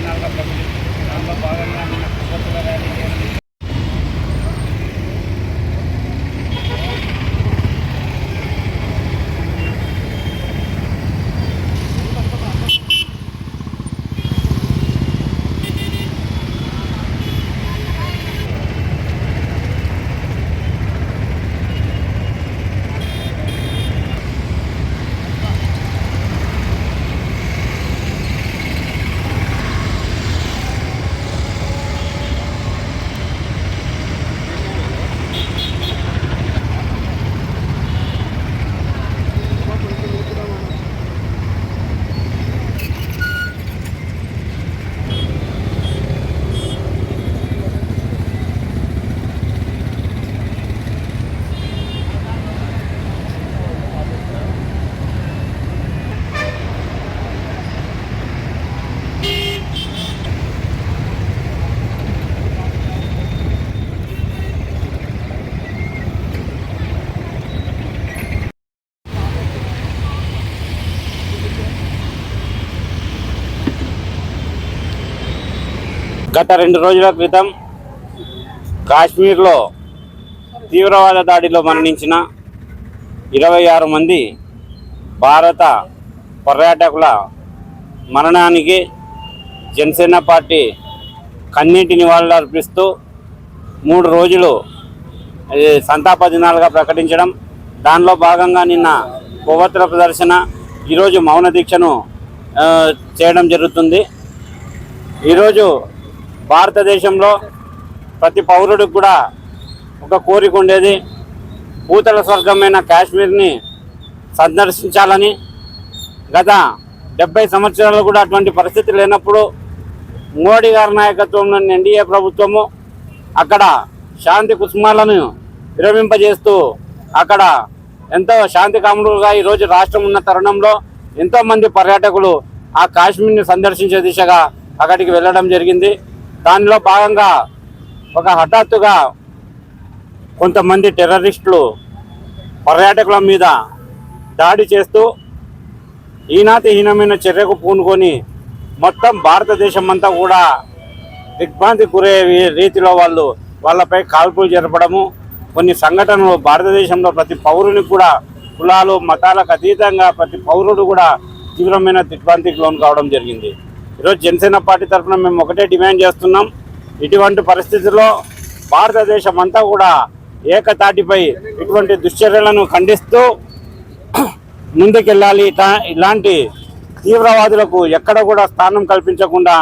అందాబద్దినాలుగా ప్రకటించాం దానిలో భాగంగా నిన్న కొవ్వొత్తుల ర్యాలీ చేయాలని గత రెండు రోజుల క్రితం కాశ్మీర్లో తీవ్రవాద దాడిలో మరణించిన ఇరవై ఆరు మంది భారత పర్యాటకుల మరణానికి జనసేన పార్టీ కన్నీటి నివాళులు అర్పిస్తూ మూడు రోజులు సంతాప దినాలుగా ప్రకటించడం. దానిలో భాగంగా నిన్న కొవ్వొత్తుల ప్రదర్శన ఈరోజు మౌన దీక్షను చేయడం జరుగుతుంది. ఈరోజు భారతదేశంలో ప్రతి పౌరుడికి కూడా ఒక కోరిక ఉండేది. పూతల స్వర్గమైన కాశ్మీర్ని సందర్శించాలని. గత డెబ్బై సంవత్సరాలు కూడా అటువంటి పరిస్థితి లేనప్పుడు మోడీ గారి నాయకత్వంలోని ఎన్డీఏ ప్రభుత్వము అక్కడ శాంతి కుసుమాలను విరమింపజేస్తూ అక్కడ ఎంతో శాంతి కాములుగా ఈరోజు రాష్ట్రం ఉన్న తరుణంలో ఎంతోమంది పర్యాటకులు ఆ కాశ్మీర్ని సందర్శించే దిశగా అక్కడికి వెళ్ళడం జరిగింది. దానిలో భాగంగా ఒక హఠాత్తుగా కొంతమంది టెర్రరిస్టులు పర్యాటకుల మీద దాడి చేస్తూ హీనాతిహీనమైన చర్యకు పూనుకొని మొత్తం భారతదేశం అంతా కూడా దిగ్భ్రాంతి గురయ్యే రీతిలో వాళ్ళు వాళ్ళపై కాల్పులు జరపడము కొన్ని సంఘటనలు భారతదేశంలో ప్రతి పౌరునికి కూడా కులాలు మతాలకు అతీతంగా ప్రతి పౌరుడు కూడా తీవ్రమైన దిగ్భ్రాంతికి లోను కావడం జరిగింది. ఈరోజు జనసేన పార్టీ తరఫున మేము ఒకటే డిమాండ్ చేస్తున్నాం. ఇటువంటి పరిస్థితుల్లో భారతదేశం అంతా కూడా ఏకతాటిపై ఇటువంటి దుశ్చర్యలను ఖండిస్తూ ముందుకెళ్ళాలి. ఇట్లా ఇలాంటి తీవ్రవాదులకు ఎక్కడ కూడా స్థానం కల్పించకుండా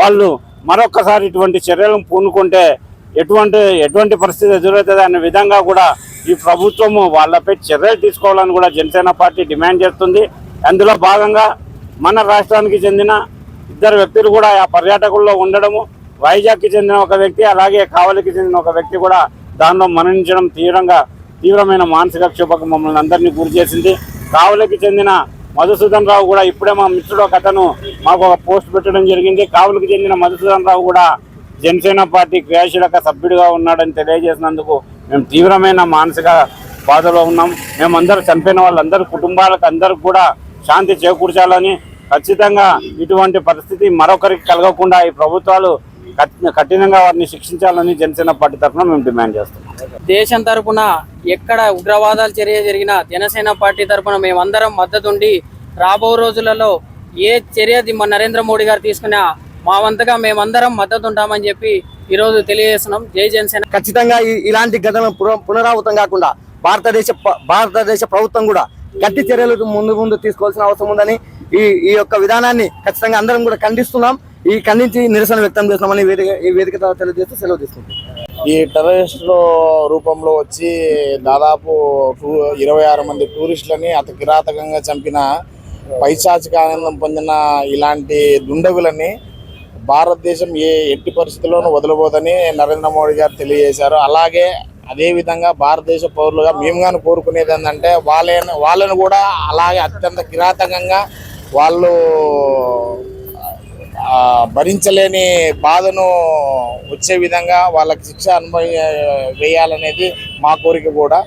వాళ్ళు మరొకసారి ఇటువంటి చర్యలను పూనుకుంటే ఎటువంటి ఎటువంటి పరిస్థితి ఎదురవుతుంది అనే విధంగా కూడా ఈ ప్రభుత్వము వాళ్ళపై చర్యలు తీసుకోవాలని కూడా జనసేన పార్టీ డిమాండ్ చేస్తుంది. అందులో భాగంగా మన రాష్ట్రానికి చెందిన ఇద్దరు వ్యక్తులు కూడా ఆ పర్యాటకుల్లో ఉండడము. వైజాగ్కి చెందిన ఒక వ్యక్తి అలాగే కావలికి చెందిన ఒక వ్యక్తి కూడా దానిలో మరణించడం తీవ్రంగా తీవ్రమైన మానసిక క్షోభకు మమ్మల్ని అందరినీ గురి చేసింది. కావలికి చెందిన మధుసూదన్ రావు కూడా ఇప్పుడే మా మిత్రుడు ఒక అతను మాకు ఒక పోస్ట్ పెట్టడం జరిగింది. కావలికి చెందిన మధుసూదన్ రావు కూడా జనసేన పార్టీ క్రియాశీలక సభ్యుడిగా ఉన్నాడని తెలియజేసినందుకు మేము తీవ్రమైన మానసిక బాధలో ఉన్నాం. మేమందరూ చనిపోయిన వాళ్ళందరి కుటుంబాలకు అందరికి కూడా శాంతి చేకూర్చాలని ఖచ్చితంగా ఇటువంటి పరిస్థితి మరొకరికి కలగకుండా ఈ ప్రభుత్వాలు కఠి- కఠినంగా వారిని శిక్షించాలని జనసేన పార్టీ తరఫున మేము డిమాండ్ చేస్తున్నాం. దేశం తరపున ఎక్కడ ఉగ్రవాదాలు చర్య జరిగినా జనసేన పార్టీ తరపున మేమందరం మద్దతుండి రాబో రోజులలో ఏ చర్య మన నరేంద్ర మోడీ గారు తీసుకున్నా మా వంతుగా మేమందరం మద్దతు ఉంటామని చెప్పి ఈరోజు తెలియజేస్తున్నాం. జై జనసేన. ఖచ్చితంగా ఇలాంటి ఘటనలు పున- పునరావృతం కాకుండా భారతదేశ భారతదేశ ప్రభుత్వం కూడా గట్టి చర్యలు ముందు ముందు తీసుకోవాల్సిన అవసరం ఉందని ఈ ఈ యొక్క విధానాన్ని ఖచ్చితంగా అందరం కూడా ఖండిస్తున్నాం. ఈ ఖండించి నిరసన వ్యక్తం చేస్తున్నామని ఈ వేదిక ఈ వేదిక ద్వారా తెలియజేస్తూ సెలవు తీసుకుంటాం ఈ టెర్రరిస్టుల రూపంలో వచ్చి దాదాపు టూ ఇరవై ఆరు మంది టూరిస్టులని అత కిరాతకంగా చంపిన పైశాచిక ఆనందం పొందిన ఇలాంటి దుండగులని భారతదేశం ఏ ఎట్టి పరిస్థితుల్లోనూ వదలబోదని నరేంద్ర మోడీ గారు తెలియజేశారు. అలాగే అదేవిధంగా భారతదేశ పౌరులుగా మేము కానీ కోరుకునేది ఏంటంటే వాళ్ళని వాళ్ళని కూడా అలాగే అత్యంత కిరాతకంగా వాళ్ళు భరించలేని బాధను వచ్చే విధంగా వాళ్ళకి శిక్ష అనుభవ వేయాలనేది మా కోరిక కూడా.